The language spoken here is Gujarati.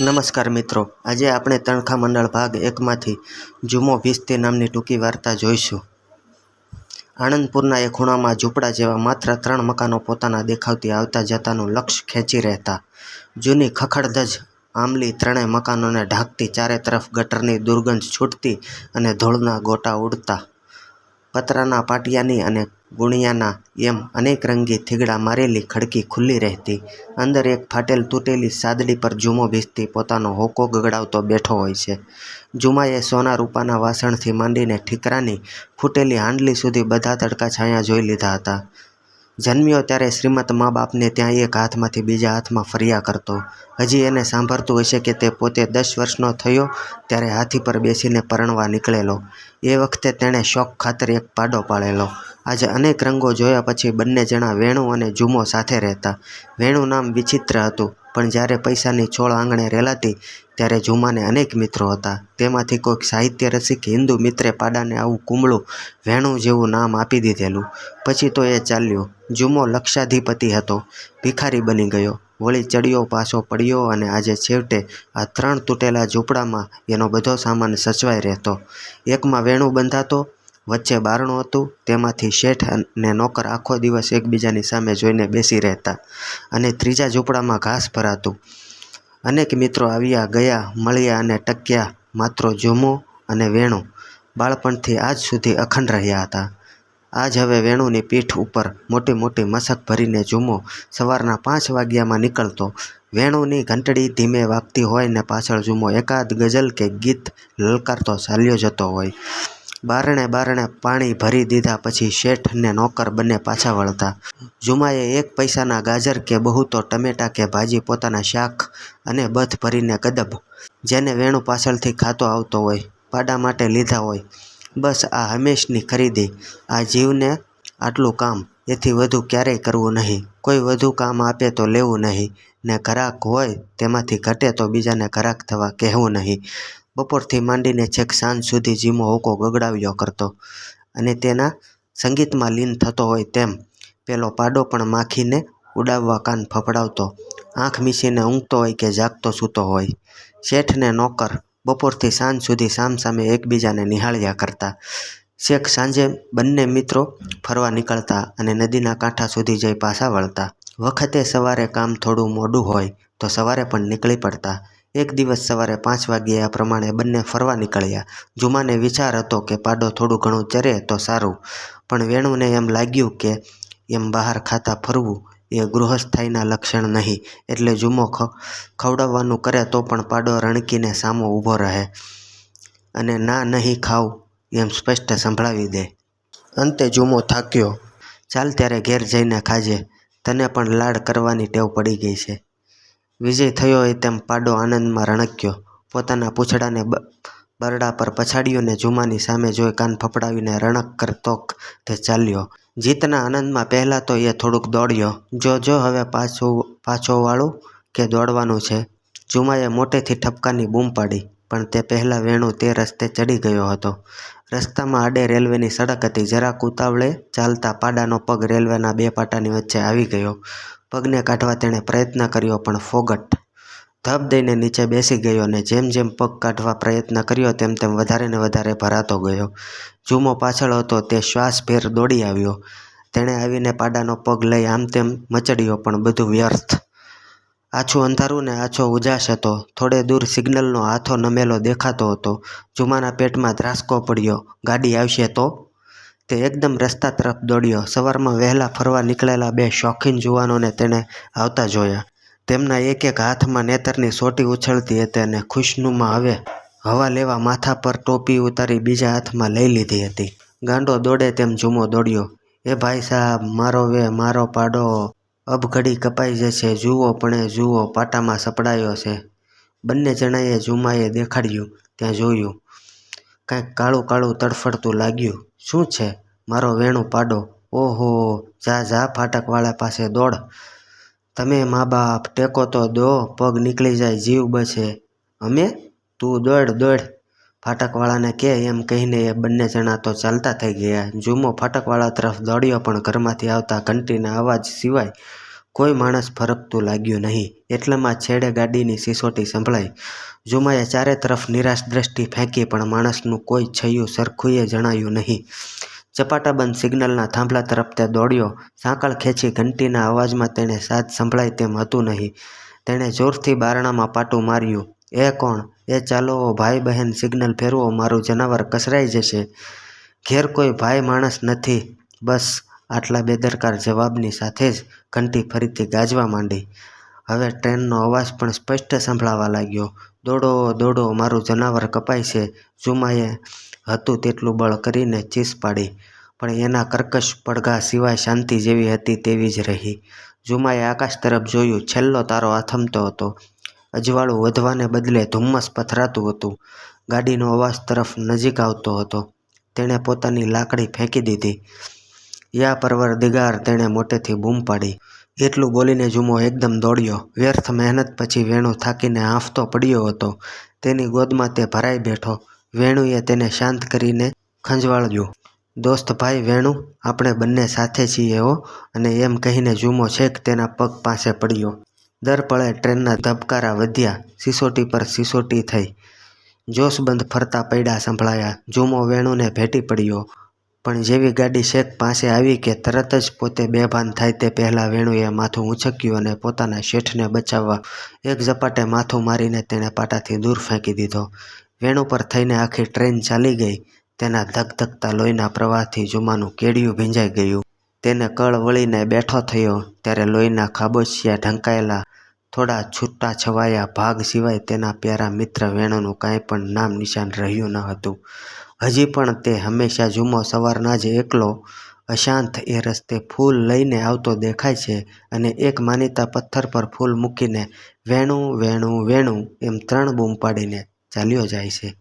નમસ્કાર મિત્રો. આજે આપણે તણખા મંડળ ભાગ એકમાંથી જુમો ભીસ્તી નામની ટૂંકી વાર્તા જોઈશું. આણંદપુરના એક ખૂણામાં ઝૂંપડા જેવા માત્ર ત્રણ મકાનો પોતાના દેખાવતી આવતા જતાનું લક્ષ્ય ખેંચી રહેતા. જૂની ખખડધજ આંબલી ત્રણેય મકાનોને ઢાંકતી ચારે તરફ ગટરની દુર્ગંધ છૂટતી અને ધૂળના ગોટા ઉડતા. પતરાના પાટિયાની અને ગુણિયાના એમ અનેક રંગી થીગડા મારેલી ખડકી ખુલ્લી રહેતી. અંદર એક ફાટેલ તૂટેલી સાદડી પર જુમો ભીસતી પોતાનો હોકો ગગડાવતો બેઠો હોય છે. જુમાએ સોના રૂપાના વાસણથી માંડીને ઠીકરાની ફૂટેલી હાંડલી સુધી બધા તડકા છાયા જોઈ લીધા હતા. જન્મ્યો ત્યારે શ્રીમત મા બાપને ત્યાં એક હાથમાંથી બીજા હાથમાં ફર્યા કરતો. હજી એને સાંભળતું હશે કે તે પોતે દસ વર્ષનો થયો ત્યારે હાથી પર બેસીને પરણવા નીકળેલો. એ વખતે તેણે શોખ ખાતર એક પાડો પાળેલો આજે અનેક રંગો જોયા પછી બંને જણા વેણુ અને જુમો સાથે રહેતા. વેણુ નામ વિચિત્ર હતું, પણ જ્યારે પૈસાની છોડ આંગણે રેલાતી, ત્યારે જુમાને અનેક મિત્રો હતા. તેમાંથી કોઈક સાહિત્ય રસિક, હિન્દુ મિત્રે પાડાને આવું કુમળું વેણુ જેવું નામ આપી દીધેલું. પછી તો એ ચાલ્યો. જુમો લક્ષાધિપતિ હતો. ભિખારી બની ગયો. વળી ચડિયો પાછો પડ્યો અને આજે છેવટે આ ત્રણ તૂટેલા ઝૂંપડામાં એનો બધો સામાન સચવાઈ રહેતો. એકમાં વેણુ બંધાતો વચ્ચે બારણું હતું. તેમાંથી શેઠ અને નોકર આખો દિવસ એકબીજાની સામે જોઈને બેસી રહેતા અને ત્રીજા ઝૂંપડામાં ઘાસ ભરાતું. અનેક મિત્રો આવ્યા, ગયા, મળ્યા અને ટક્યા, માત્ર જુમો અને વેણું. બાળપણથી આજ સુધી અખંડ રહ્યા હતા. આજ હવે વેણુની પીઠ ઉપર મોટી મોટી મશક ભરીને જુમો સવારના પાંચ વાગ્યામાં નીકળતો. વેણુની ઘંટડી ધીમે વાગતી હોય ને પાછળ જુમો એકાદ ગઝલ કે ગીત લલકારતો ચાલ્યો જતો હોય. બારણે બારણે પાણી ભરી દીધા પછી શેઠ ને નોકર બંને પાછા વળતા. જુમાએ એક પૈસાના ગાજર કે બહુ તો ટમેટા કે ભાજી પોતાના શાક અને બથ ભરીને કદબ જેને વેણું પાછળથી ખાતો આવતો હોય, પાડા માટે લીધા હોય. બસ આ હંમેશની ખરીદી, આ જીવને આટલું કામ, એથી વધુ ક્યારેય કરવું નહીં. કોઈ વધુ કામ આપે તો લેવું નહીં, ને ઘરાક હોય તેમાંથી ઘટે તો બીજાને ઘરાક થવા કહેવું નહીં. બપોરથી માંડીને છેક સાંજ સુધી જીમો હોકો ગગડાવ્યો કરતો અને તેના સંગીતમાં લીન થતો હોય તેમ પેલો પાડો પણ માખીને ઉડાવવા કાન ફફડાવતો. આંખ મીસીને ઊંઘતો હોય કે જાગતો સૂતો હોય. શેઠને નોકર બપોરથી સાંજ સુધી સામસામે એકબીજાને નિહાળ્યા કરતા. છેક સાંજે બંને મિત્રો ફરવા નીકળતા અને નદીના કાંઠા સુધી જઈ પાછા વળતા. વખતે સવારે કામ થોડું મોડું હોય તો સવારે પણ નીકળી પડતા. એક દિવસ સવારે પાંચ વાગ્યે આ પ્રમાણે બંને ફરવા નીકળ્યા. જુમાને વિચાર હતો કે પાડો થોડું ઘણું ચરે તો સારું. પણ વેણુને એમ લાગ્યું કે એમ બહાર ખાતા ફરવું એ ગૃહસ્થાઈના લક્ષણ નહીં, એટલે જુમો ખવડાવવાનું કરે તો પણ પાડો રણકીને સામો ઊભો રહે. અને ના નહીં ખાવ એમ સ્પષ્ટ સંભળાવી દે. અંતે જુમો થાક્યો. ચાલ ત્યારે ઘેર જઈને ખાજે. તને પણ લાડ કરવાની ટેવ પડી ગઈ છે. વિજય થયો હોય તેમ પાડો આનંદમાં રણક્યો. પોતાના પૂંછડાને બરડા પર પછાડ્યો ને જુમાની સામે જોઈ કાન ફફડાવીને રણક કરતો તે ચાલ્યો. જીતના આનંદમાં પહેલાં તો એ થોડુંક દોડ્યો. જો જો, હવે પાછું, પાછો વાળું કે દોડવાનું છે? જુમાએ મોટેથી ઠપકાની બૂમ પાડી. પણ તે પહેલાં વેણુ તે રસ્તે ચડી ગયો હતો. રસ્તામાં આડે રેલવેની સડક હતી. જરાક ઉતાવળે ચાલતા પાડાનો પગ રેલવેના બે પાટાની વચ્ચે આવી ગયો. પગને કાઢવા તેણે પ્રયત્ન કર્યો, પણ ફોગટ. ધબ દઈને નીચે બેસી ગયો અને જેમ જેમ પગ કાઢવા પ્રયત્ન કર્યો, તેમ તેમ વધારે ને વધારે ભરાતો ગયો. જુમો પાછળ હતો, તે શ્વાસભેર દોડી આવ્યો. તેણે આવીને પાડાનો પગ લઈ આમ તેમ મચડ્યો, પણ બધું વ્યર્થ. આછું અંધારું ને આછો ઉજાસ હતો. થોડે દૂર સિગ્નલનો હાથો નમેલો દેખાતો હતો. જુમાના પેટમાં ધ્રાસકો પડ્યો. ગાડી આવશે તો? તે એકદમ રસ્તા તરફ દોડ્યો. સવારમાં વહેલા ફરવા નીકળેલા બે શોખીન જુવાનોને તેણે આવતા જોયા. તેમના એક એક હાથમાં નેતરની સોટી ઉછળતી હતી અને ખુશનુમાં હવે હવા લેવા માથા પર ટોપી ઉતારી બીજા હાથમાં લઈ લીધી હતી. ગાંડો દોડે તેમ જુમો દોડ્યો. એ ભાઈ સાહેબ, મારો વે, મારો પાડો. અબ ઘડી કપાઈ જશે. જુઓ પણ, જુઓ, પાટામાં સપડાયો છે. બંને જણાએ જુમાએ દેખાડ્યું, ત્યાં જોયું. કાંઈક કાળું કાળું તડફડતું લાગ્યું. શું છે? મારો વેણું પાડો. ઓહો, જા જા, ફાટકવાળા પાસે દોડ. તમે મા બાપ ટેકો તો દો, પગ નીકળી જાય, જીવ બચે અમે? તું દોડ દોડ. ફાટકવાળાને કે એમ કહીને એ બંને જણા તો ચાલતા થઈ ગયા. જુમો ફાટકવાળા તરફ દોડ્યો પણ ઘરમાંથી આવતા ઘંટીના અવાજ સિવાય કોઈ માણસ ફરકતું લાગ્યું નહીં. એટલામાં છેડે ગાડીની સિસોટી સંભળાઈ. જુમાએ ચારે તરફ નિરાશ દ્રષ્ટિ ફેંકી પણ માણસનું કોઈ છયું સરખુંએ જણાયું નહીં. ચપાટાબંધ સિગ્નલના થાંભલા તરફ તે દોડ્યો. સાંકળ ખેંચી ઘંટીના અવાજમાં તેણે સાજ સંભળાય તેમ હતું નહીં. તેણે જોરથી બારણામાં પાટું માર્યું. એ કોણ? એ ચાલો ભાઈ બહેન સિગ્નલ ફેરવો, મારું જનાવર કસરાઈ જશે. ઘેર કોઈ ભાઈ માણસ નથી. બસ, આટલા બેદરકાર જવાબની સાથે જ ઘંટી ફરીથી ગાજવા માંડી. હવે ટ્રેનનો અવાજ પણ સ્પષ્ટ સંભળાવા લાગ્યો. દોડો દોડો, મારું જનાવર કપાય છે. જુમાએ હતું તેટલું બળ કરીને ચીસ પાડી, પણ એના કર્કશ પડઘા સિવાય શાંતિ જેવી હતી તેવી જ રહી. જુમાએ આકાશ તરફ જોયું, છેલ્લો તારો આથમતો હતો. અજવાળું વધવાને બદલે ધુમ્મસ પથરાતું હતું. ગાડીનો અવાજ તરફ નજીક આવતો હતો. તેણે પોતાની લાકડી ફેંકી દીધી. યા પરવર દિગાર તેણે મોટેથી બૂમ પાડી. એટલું બોલીને જુમો એકદમ દોડ્યો. વ્યર્થ મહેનત પછી વેણુ થાકીને હાંફતો પડ્યો હતો. તેની ગોદમાં તે ભરાઈ બેઠો. વેણુએ તેને શાંત કરીને ખંજવાળ્યું. દોસ્ત ભાઈ, વેણુ, આપણે બંને સાથે છીએ હો. અને એમ કહીને જુમો છેક તેના પગ પાસે પડ્યો. દર પળે ટ્રેનના ધબકારા વધ્યા. સિસોટી પર સિસોટી થઈ. જોશબંધ ફરતા પૈડા સંભળાયા. જુમો વેણુને ભેટી પડ્યો. પણ જેવી ગાડી શેખ પાસે આવી કે તરત જ પોતે બેભાન થાય તે પહેલાં વેણુએ માથું ઊંચક્યું અને પોતાના શેઠને બચાવવા એક ઝપાટે માથું મારીને તેણે પાટાથી દૂર ફેંકી દીધો. વેણુ પર થઈને આખી ટ્રેન ચાલી ગઈ. તેના ધકધકતા લોહીના પ્રવાહથી જુમાનું કેડિયું ભીંજાઈ ગયું. તેને કળ વળીને બેઠો થયો. ત્યારે લોહીના ખાબોચિયા ઢંકાયેલા થોડા છૂટા છવાયા ભાગ સિવાય તેના પ્યારા મિત્ર વેણુનું કાંઈ પણ નામ નિશાન રહ્યું ન હતું. હજી પણ તે હંમેશા જુમો સવારના જ એકલો, અશાંત એ રસ્તે ફૂલ લઈને આવતો દેખાય છે અને એક માનીતા પથ્થર પર ફૂલ મૂકીને વેણું વેણું વેણું એમ ત્રણ બૂમ પાડીને ચાલ્યો જાય છે.